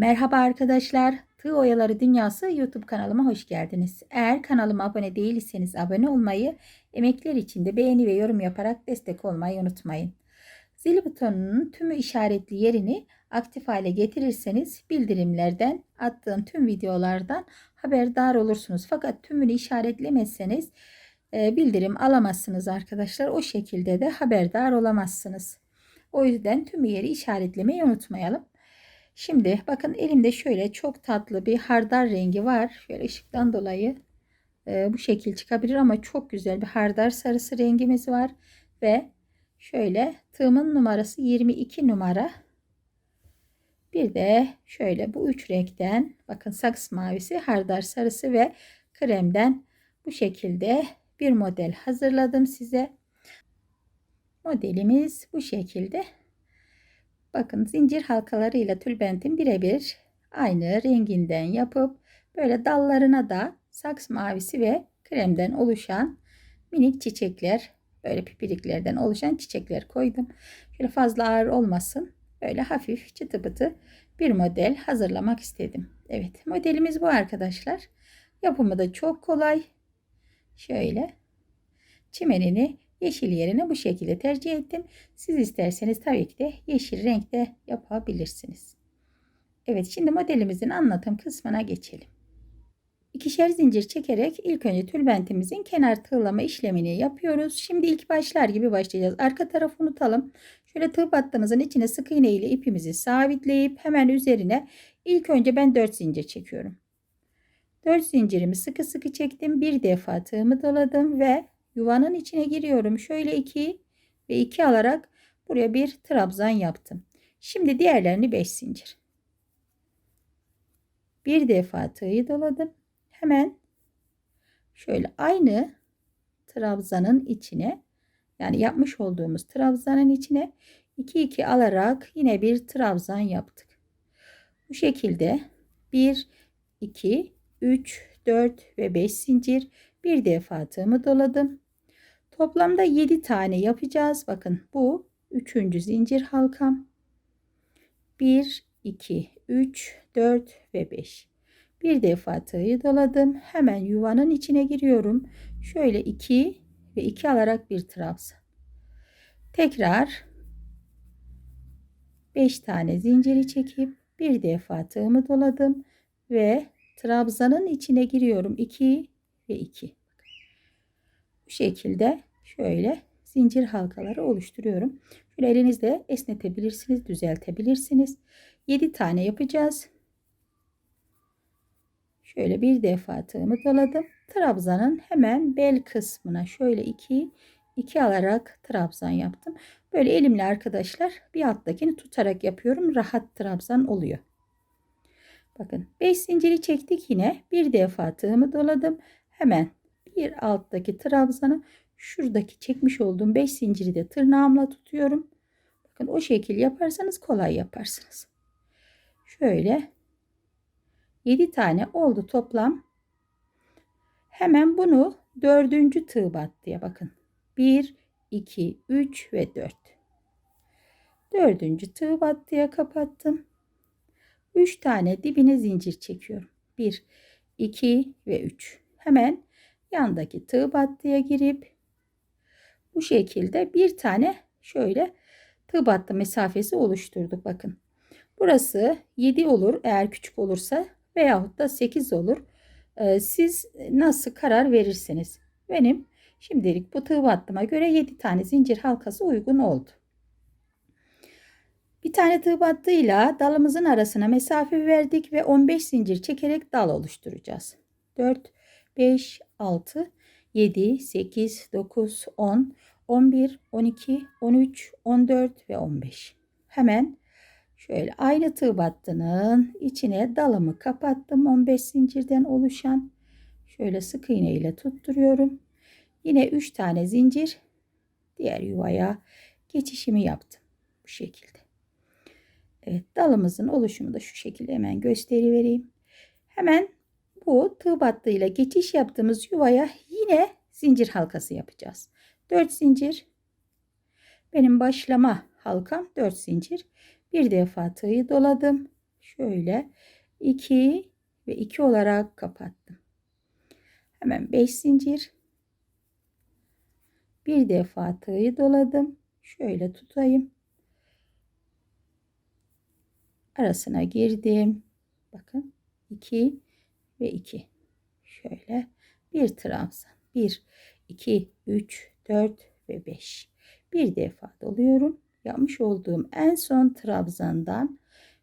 Merhaba arkadaşlar. Tığ Oyaları Dünyası YouTube kanalıma hoş geldiniz. Eğer kanalıma abone değilseniz abone olmayı, emekler için de beğeni ve yorum yaparak destek olmayı unutmayın. Zil butonunun tümü işaretli yerini aktif hale getirirseniz bildirimlerden, attığım tüm videolardan haberdar olursunuz. Fakat tümünü işaretlemezseniz e, bildirim alamazsınız arkadaşlar. O şekilde de haberdar olamazsınız. O yüzden tüm yeri işaretlemeyi unutmayalım. Şimdi bakın elimde şöyle çok tatlı bir hardar rengi var. Şöyle ışıktan dolayı e, bu şekil çıkabilir ama çok güzel bir hardar sarısı rengimiz var. Ve şöyle tığımın numarası 22 numara. Bir de şöyle bu üç renkten bakın saks mavisi, hardar sarısı ve kremden bu şekilde bir model hazırladım size. Modelimiz bu şekilde. Bakın zincir halkalarıyla tülbentin birebir aynı renginden yapıp böyle dallarına da saks mavisi ve kremden oluşan minik çiçekler böyle pipiriklerden oluşan çiçekler koydum. Şöyle fazla ağır olmasın. Böyle hafif çıtı pıtı bir model hazırlamak istedim. Evet modelimiz bu arkadaşlar. Yapımı da çok kolay. Şöyle çimenini yeşil yerine bu şekilde tercih ettim. Siz isterseniz tabii ki de yeşil renkte yapabilirsiniz. Evet şimdi modelimizin anlatım kısmına geçelim. İkişer zincir çekerek ilk önce tülbentimizin kenar tığlama işlemini yapıyoruz. Şimdi ilk başlar gibi başlayacağız. Arka tarafı unutalım. Şöyle tığ battığımızın içine sık iğne ile ipimizi sabitleyip hemen üzerine ilk önce ben 4 zincir çekiyorum. 4 zincirimi sıkı sıkı çektim. Bir defa tığımı doladım ve yuvanın içine giriyorum. Şöyle 2 ve 2 alarak buraya bir trabzan yaptım. Şimdi diğerlerini 5 zincir. Bir defa tığı doladım. Hemen şöyle aynı trabzanın içine yani yapmış olduğumuz trabzanın içine 2 2 alarak yine bir trabzan yaptık. Bu şekilde 1 2 3 4 ve 5 zincir bir defa tığımı doladım. Toplamda 7 tane yapacağız. Bakın bu 3. zincir halkam. 1 2 3 4 ve 5. Bir defa tığı doladım. Hemen yuvanın içine giriyorum. Şöyle 2 ve 2 alarak bir trabzan. Tekrar 5 tane zinciri çekip bir defa tığımı doladım ve trabzanın içine giriyorum. 2 ve 2. Bu şekilde şöyle zincir halkaları oluşturuyorum. Şöyle elinizle esnetebilirsiniz, düzeltebilirsiniz. 7 tane yapacağız. Şöyle bir defa tığımı doladım. Trabzanın hemen bel kısmına şöyle 2 2 alarak trabzan yaptım. Böyle elimle arkadaşlar bir alttakini tutarak yapıyorum. Rahat trabzan oluyor. Bakın 5 zinciri çektik yine. Bir defa tığımı doladım. Hemen bir alttaki trabzanı şuradaki çekmiş olduğum 5 zinciri de tırnağımla tutuyorum. Bakın o şekil yaparsanız kolay yaparsınız. Şöyle 7 tane oldu toplam. Hemen bunu dördüncü tığ battıya bakın. 1, 2, 3 ve 4. Dördüncü tığ battıya kapattım. 3 tane dibine zincir çekiyorum. 1, 2 ve 3. Hemen yandaki tığ battıya girip bu şekilde bir tane şöyle tığ battı mesafesi oluşturduk. Bakın. Burası 7 olur eğer küçük olursa veyahut da 8 olur. Ee, siz nasıl karar verirsiniz? Benim şimdilik bu tığ battıma göre 7 tane zincir halkası uygun oldu. Bir tane tığ battıyla dalımızın arasına mesafe verdik ve 15 zincir çekerek dal oluşturacağız. 4, 5, 6, 7, 8, 9, 10, 11, 12, 13, 14 ve 15. Hemen şöyle aynı tığ battının içine dalımı kapattım. 15 zincirden oluşan şöyle sık iğne ile tutturuyorum. Yine 3 tane zincir diğer yuvaya geçişimi yaptım. Bu şekilde. Evet dalımızın oluşumu da şu şekilde hemen gösterivereyim. Hemen bu tığ battığıyla geçiş yaptığımız yuvaya yine zincir halkası yapacağız. 4 zincir. Benim başlama halkam 4 zincir. Bir defa tığı doladım. şöyle 2 ve 2 olarak kapattım. Hemen 5 zincir. Bir defa tığı doladım. Şöyle tutayım. Arasına girdim. Bakın 2 ve 2. Şöyle bir trabzan. 1 2 3 4 ve 5. Bir defa doluyorum. Yapmış olduğum en son trabzandan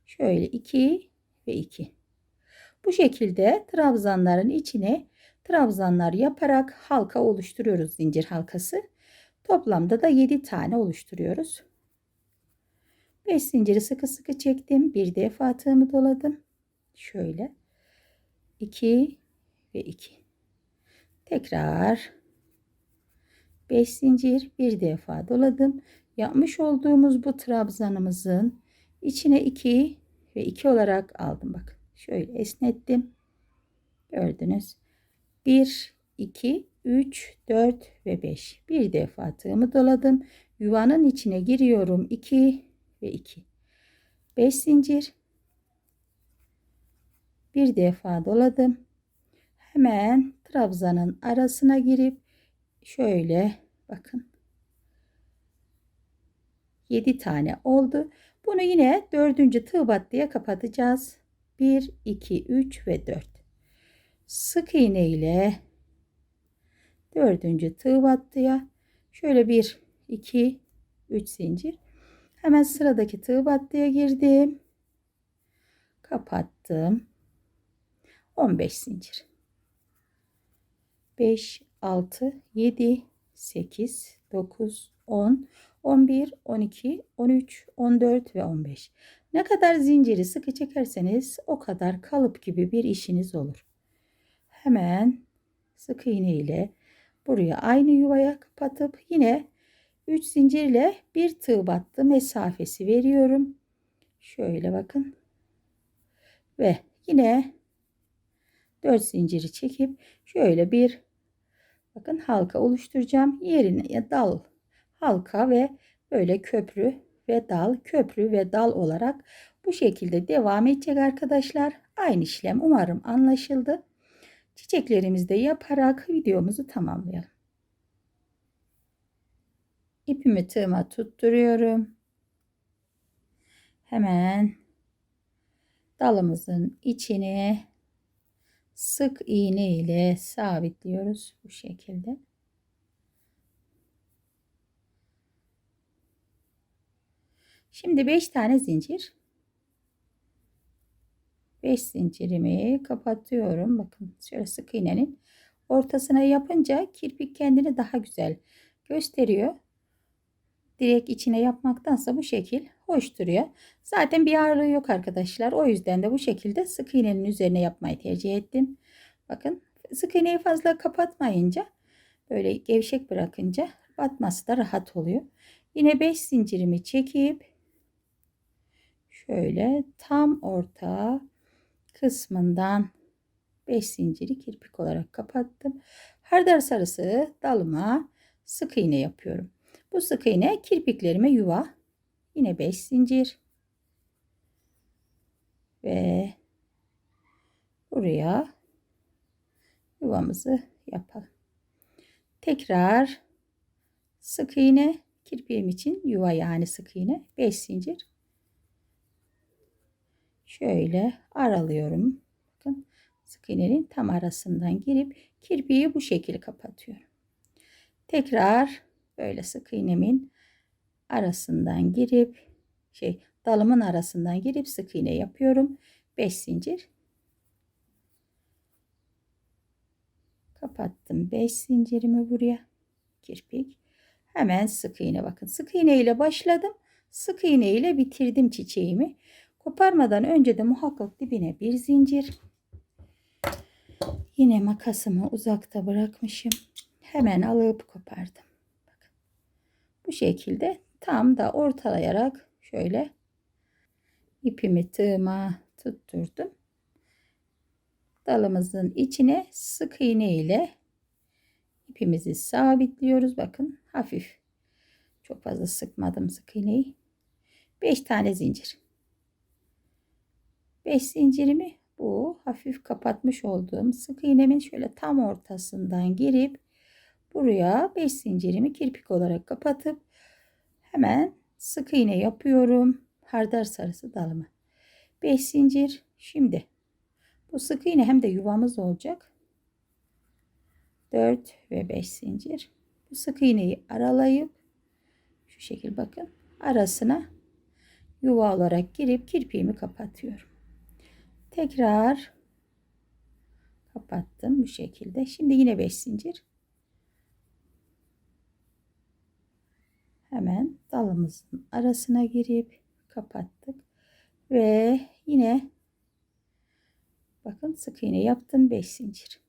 şöyle 2 ve 2. Bu şekilde trabzanların içine trabzanlar yaparak halka oluşturuyoruz zincir halkası. Toplamda da 7 tane oluşturuyoruz. 5 zinciri sıkı sıkı çektim. Bir defa tığımı doladım. Şöyle 2 ve 2. Tekrar 5 zincir bir defa doladım. Yapmış olduğumuz bu trabzanımızın içine 2 ve 2 olarak aldım. Bak şöyle esnettim. Gördünüz. 1, 2, 3, 4 ve 5. Bir defa tığımı doladım. Yuvanın içine giriyorum. 2 ve 2. 5 zincir. Bir defa doladım. Hemen trabzanın arasına girip şöyle bakın 7 tane oldu. Bunu yine dördüncü tığ battıya kapatacağız. 1, 2, 3 ve 4. Sık iğne ile dördüncü tığ battıya şöyle 1, 2, 3 zincir. Hemen sıradaki tığ battıya girdim. Kapattım. 15 zincir. 5, 6, 7, 8, 9, 10, 11, 12, 13, 14 ve 15. Ne kadar zinciri sıkı çekerseniz o kadar kalıp gibi bir işiniz olur. Hemen sık iğne ile buraya aynı yuvaya kapatıp yine 3 zincirle bir tığ battı mesafesi veriyorum. Şöyle bakın. Ve yine 4 zinciri çekip şöyle bir bakın halka oluşturacağım. Yerine dal halka ve böyle köprü ve dal, köprü ve dal olarak bu şekilde devam edecek arkadaşlar. Aynı işlem umarım anlaşıldı. Çiçeklerimizi de yaparak videomuzu tamamlayalım. İpimi tığıma tutturuyorum. Hemen dalımızın içine sık iğne ile sabitliyoruz bu şekilde. Şimdi 5 tane zincir. 5 zincirimi kapatıyorum. Bakın şöyle sık iğnenin ortasına yapınca kirpik kendini daha güzel gösteriyor. Direkt içine yapmaktansa bu şekil hoş duruyor. Zaten bir ağırlığı yok arkadaşlar. O yüzden de bu şekilde sık iğnenin üzerine yapmayı tercih ettim. Bakın sık iğneyi fazla kapatmayınca böyle gevşek bırakınca batması da rahat oluyor. Yine 5 zincirimi çekip şöyle tam orta kısmından 5 zinciri kirpik olarak kapattım. Hardar sarısı dalıma sık iğne yapıyorum. Bu sık iğne kirpiklerime yuva. Yine 5 zincir. Ve buraya yuvamızı yapalım. Tekrar sık iğne kirpiğim için yuva yani sık iğne 5 zincir şöyle aralıyorum. Bakın sık iğnenin tam arasından girip kirpiği bu şekilde kapatıyorum. Tekrar böyle sık iğnemin arasından girip şey dalımın arasından girip sık iğne yapıyorum. 5 zincir. Kapattım 5 zincirimi buraya. Kirpik. Hemen sık iğne bakın. Sık iğne ile başladım. Sık iğne ile bitirdim çiçeğimi. Koparmadan önce de muhakkak dibine bir zincir. Yine makasımı uzakta bırakmışım. Hemen alıp kopardım. Bu şekilde tam da ortalayarak şöyle ipimi tığıma tutturdum. Dalımızın içine sık iğne ile ipimizi sabitliyoruz. Bakın hafif. Çok fazla sıkmadım sık iğneyi. 5 tane zincir. 5 zincirimi bu hafif kapatmış olduğum sık iğnemin şöyle tam ortasından girip buraya 5 zincirimi kirpik olarak kapatıp hemen sık iğne yapıyorum. Hardar sarısı dalımı. 5 zincir. Şimdi bu sık iğne hem de yuvamız olacak. 4 ve 5 zincir. Bu sık iğneyi aralayıp şu şekil bakın arasına yuva olarak girip kirpiğimi kapatıyorum. Tekrar kapattım bu şekilde. Şimdi yine 5 zincir. Hemen dalımızın arasına girip kapattık. Ve yine bakın sık iğne yaptım 5 zincir.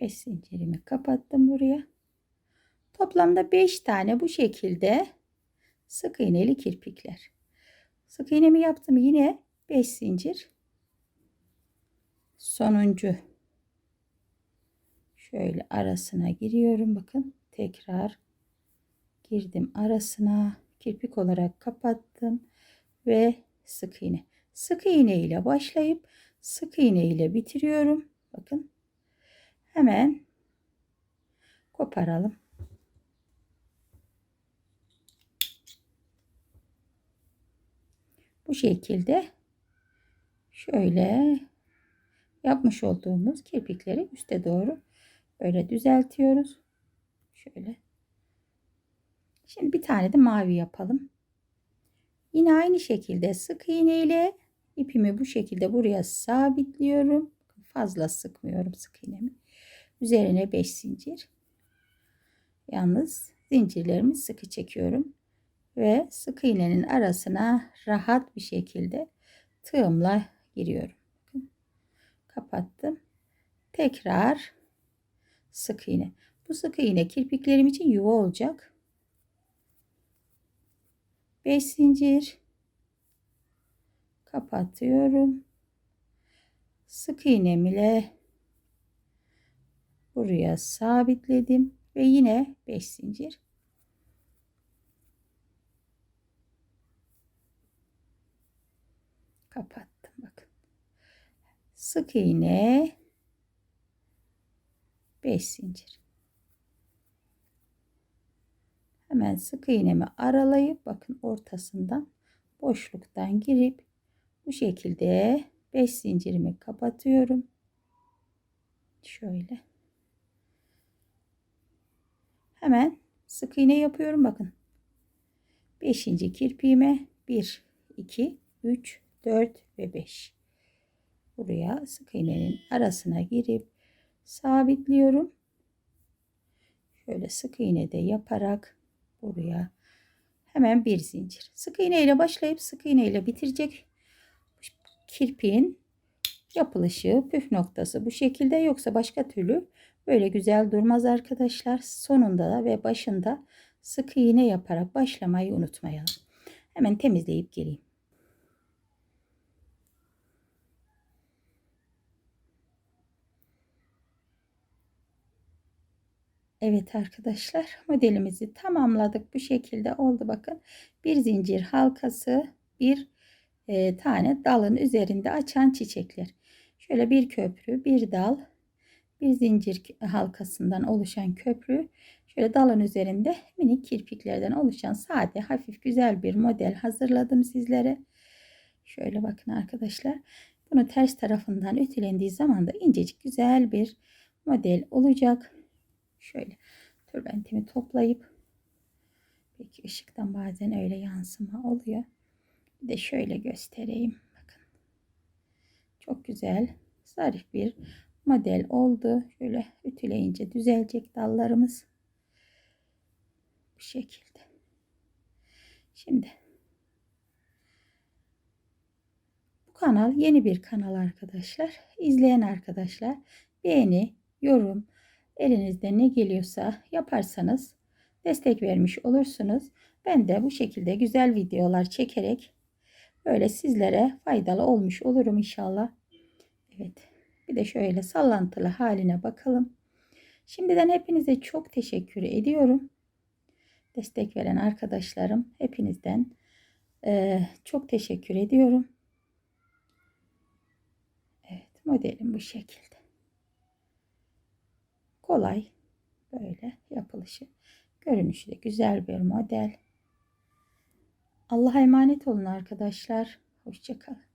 5 zincirimi kapattım buraya. Toplamda 5 tane bu şekilde sık iğneli kirpikler. Sık iğnemi yaptım yine 5 zincir. Sonuncu şöyle arasına giriyorum. Bakın tekrar girdim arasına. Kirpik olarak kapattım ve sık iğne. Sık iğne ile başlayıp sık iğne ile bitiriyorum. Bakın hemen koparalım. Bu şekilde şöyle yapmış olduğumuz kirpikleri üste doğru böyle düzeltiyoruz. Şöyle. Şimdi bir tane de mavi yapalım. Yine aynı şekilde sık iğne ile ipimi bu şekilde buraya sabitliyorum. Fazla sıkmıyorum sık iğnemi. Üzerine 5 zincir. Yalnız zincirlerimi sıkı çekiyorum. Ve sık iğnenin arasına rahat bir şekilde tığımla giriyorum. Kapattım. Tekrar sık iğne. Bu sık iğne kirpiklerim için yuva olacak. 5 zincir kapatıyorum. Sık iğnem ile buraya sabitledim ve yine 5 zincir kapattım bakın sık iğne 5 zincir. Hemen sık iğnemi aralayıp bakın ortasından boşluktan girip bu şekilde 5 zincirimi kapatıyorum. Şöyle. Hemen sık iğne yapıyorum bakın. 5. kirpiğime 1 2 3 4 ve 5 buraya sık iğnenin arasına girip sabitliyorum. Şöyle sık iğne de yaparak buraya hemen bir zincir. Sık iğne ile başlayıp sık iğne ile bitirecek kirpiğin yapılışı püf noktası bu şekilde. Yoksa başka türlü böyle güzel durmaz arkadaşlar. Sonunda da ve başında sık iğne yaparak başlamayı unutmayalım. Hemen temizleyip geleyim Evet arkadaşlar modelimizi tamamladık. Bu şekilde oldu bakın. Bir zincir halkası bir e, tane dalın üzerinde açan çiçekler. Şöyle bir köprü bir dal bir zincir halkasından oluşan köprü. Şöyle dalın üzerinde minik kirpiklerden oluşan sade hafif güzel bir model hazırladım sizlere. Şöyle bakın arkadaşlar. Bunu ters tarafından ütülendiği zaman da incecik güzel bir model olacak. Şöyle tülbentimi toplayıp peki ışıktan bazen öyle yansıma oluyor. Bir de şöyle göstereyim. Bakın. Çok güzel zarif bir model oldu. Şöyle ütüleyince düzelecek dallarımız. Bu şekilde. Şimdi bu kanal yeni bir kanal arkadaşlar. İzleyen arkadaşlar beğeni, yorum, elinizde ne geliyorsa yaparsanız destek vermiş olursunuz. Ben de bu şekilde güzel videolar çekerek böyle sizlere faydalı olmuş olurum inşallah. Evet. Bir de şöyle sallantılı haline bakalım. Şimdiden hepinize çok teşekkür ediyorum. Destek veren arkadaşlarım hepinizden Ee, çok teşekkür ediyorum. Evet modelim bu şekilde. Kolay böyle yapılışı. Görünüşü de güzel bir model. Allah'a emanet olun arkadaşlar. Hoşçakalın.